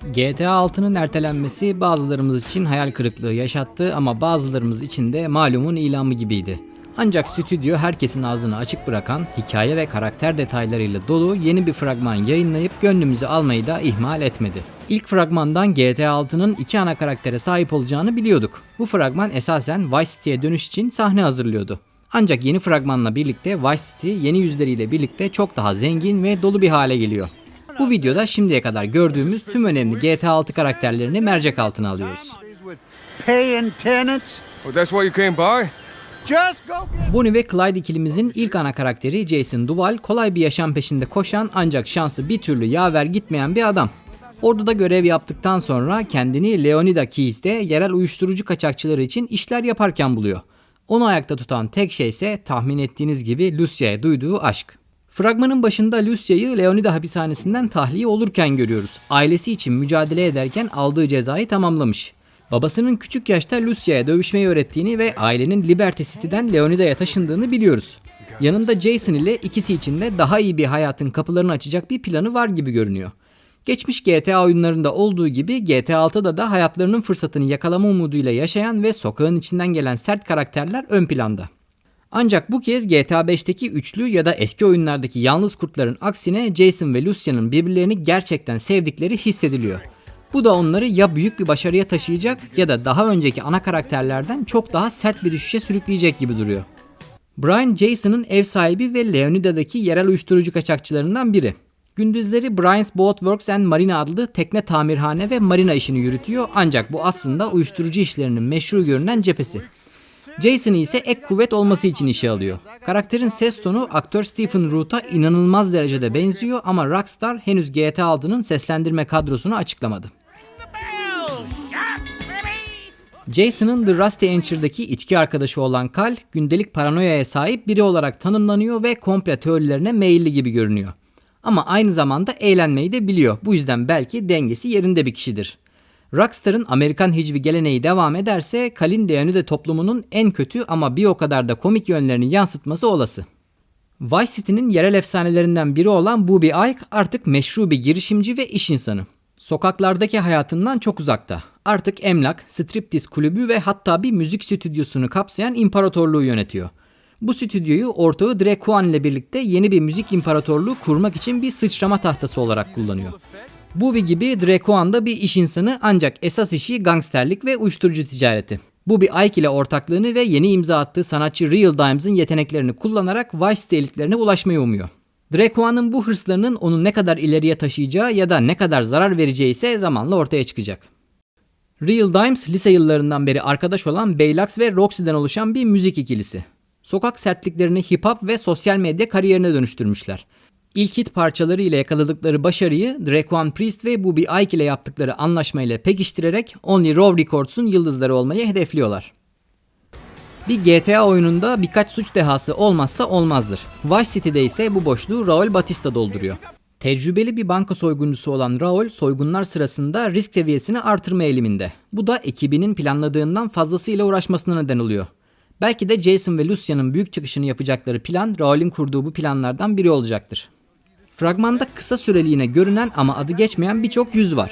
GTA 6'nın ertelenmesi bazılarımız için hayal kırıklığı yaşattı ama bazılarımız için de malumun ilamı gibiydi. Ancak stüdyo herkesin ağzını açık bırakan, hikaye ve karakter detaylarıyla dolu yeni bir fragman yayınlayıp gönlümüzü almayı da ihmal etmedi. İlk fragmandan GTA 6'nın iki ana karaktere sahip olacağını biliyorduk. Bu fragman esasen Vice City'ye dönüş için sahne hazırlıyordu. Ancak yeni fragmanla birlikte Vice City yeni yüzleriyle birlikte çok daha zengin ve dolu bir hale geliyor. Bu videoda şimdiye kadar gördüğümüz tüm önemli GTA 6 karakterlerini mercek altına alıyoruz. Oh, that's why you came by? Just go get Bonnie ve Clyde ikilimizin ilk ana karakteri Jason Duval kolay bir yaşam peşinde koşan ancak şansı bir türlü yaver gitmeyen bir adam. Orduda görev yaptıktan sonra kendini Leonida Keys'te yerel uyuşturucu kaçakçıları için işler yaparken buluyor. Onu ayakta tutan tek şey ise tahmin ettiğiniz gibi Lucia'ya duyduğu aşk. Fragmanın başında Lucia'yı Leonida hapishanesinden tahliye olurken görüyoruz. Ailesi için mücadele ederken aldığı cezayı tamamlamış. Babasının küçük yaşta Lucia'ya dövüşmeyi öğrettiğini ve ailenin Liberty City'den Leonida'ya taşındığını biliyoruz. Yanında Jason ile ikisi için de daha iyi bir hayatın kapılarını açacak bir planı var gibi görünüyor. Geçmiş GTA oyunlarında olduğu gibi GTA 6'da da hayatlarının fırsatını yakalama umuduyla yaşayan ve sokağın içinden gelen sert karakterler ön planda. Ancak bu kez GTA 5'teki üçlü ya da eski oyunlardaki yalnız kurtların aksine Jason ve Lucia'nın birbirlerini gerçekten sevdikleri hissediliyor. Bu da onları ya büyük bir başarıya taşıyacak ya da daha önceki ana karakterlerden çok daha sert bir düşüşe sürükleyecek gibi duruyor. Brian Jason'ın ev sahibi ve Leonida'daki yerel uyuşturucu kaçakçılarından biri. Gündüzleri Brian's Boat Works and Marina adlı tekne tamirhane ve marina işini yürütüyor ancak bu aslında uyuşturucu işlerinin meşru görünen cephesi. Jason'ı ise ek kuvvet olması için işe alıyor. Karakterin ses tonu aktör Stephen Root'a inanılmaz derecede benziyor ama Rockstar henüz GTA 6'nın seslendirme kadrosunu açıklamadı. Jason'ın The Rusty Anchor'daki içki arkadaşı olan Kal, gündelik paranoyaya sahip biri olarak tanımlanıyor ve komple teorilerine meyilli gibi görünüyor. Ama aynı zamanda eğlenmeyi de biliyor. Bu yüzden belki dengesi yerinde bir kişidir. Rockstar'ın Amerikan hicvi geleneği devam ederse Kalin Leonide toplumunun en kötü ama bir o kadar da komik yönlerini yansıtması olası. Vice City'nin yerel efsanelerinden biri olan Bobby Ike artık meşru bir girişimci ve iş insanı. Sokaklardaki hayatından çok uzakta. Artık emlak, striptiz kulübü ve hatta bir müzik stüdyosunu kapsayan imparatorluğu yönetiyor. Bu stüdyoyu ortağı Drekuan ile birlikte yeni bir müzik imparatorluğu kurmak için bir sıçrama tahtası olarak kullanıyor. Bubi gibi Drekuan da bir iş insanı ancak esas işi gangsterlik ve uyuşturucu ticareti. Bubi Ike ile ortaklığını ve yeni imza attığı sanatçı Real Dimes'ın yeteneklerini kullanarak Vice City elitlerine ulaşmayı umuyor. Drekuan'ın bu hırslarının onu ne kadar ileriye taşıyacağı ya da ne kadar zarar vereceği ise zamanla ortaya çıkacak. Real Dimes lise yıllarından beri arkadaş olan Baylax ve Roxy'den oluşan bir müzik ikilisi. Sokak sertliklerini hip hop ve sosyal medya kariyerine dönüştürmüşler. İlk hit parçaları ile yakaladıkları başarıyı Draquan Priest ve Bobby Ike ile yaptıkları anlaşmayla pekiştirerek Only Raw Records'un yıldızları olmayı hedefliyorlar. Bir GTA oyununda birkaç suç dehası olmazsa olmazdır. Vice City'de ise bu boşluğu Raul Batista dolduruyor. Tecrübeli bir banka soyguncusu olan Raul soygunlar sırasında risk seviyesini artırma eğiliminde. Bu da ekibinin planladığından fazlasıyla uğraşmasına neden oluyor. Belki de Jason ve Lucia'nın büyük çıkışını yapacakları plan Raul'in kurduğu bu planlardan biri olacaktır. Fragmanda kısa süreliğine görünen ama adı geçmeyen birçok yüz var.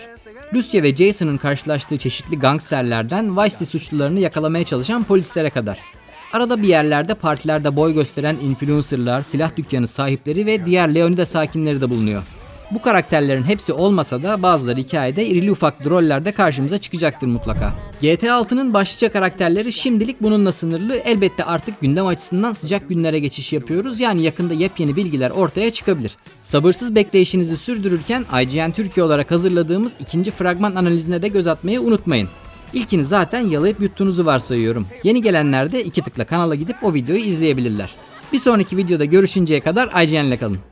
Lucia ve Jason'ın karşılaştığı çeşitli gangsterlerden Vice City suçlularını yakalamaya çalışan polislere kadar. Arada bir yerlerde partilerde boy gösteren influencerlar, silah dükkanı sahipleri ve diğer Leonida sakinleri de bulunuyor. Bu karakterlerin hepsi olmasa da bazıları hikayede irili ufak rollerde karşımıza çıkacaktır mutlaka. GTA 6'nın başlıca karakterleri şimdilik bununla sınırlı. Elbette artık gündem açısından sıcak günlere geçiş yapıyoruz. Yani yakında yepyeni bilgiler ortaya çıkabilir. Sabırsız bekleyişinizi sürdürürken IGN Türkiye olarak hazırladığımız ikinci fragman analizine de göz atmayı unutmayın. İlkini zaten yalayıp yuttuğunuzu varsayıyorum. Yeni gelenler de iki tıkla kanala gidip o videoyu izleyebilirler. Bir sonraki videoda görüşünceye kadar IGN ile kalın.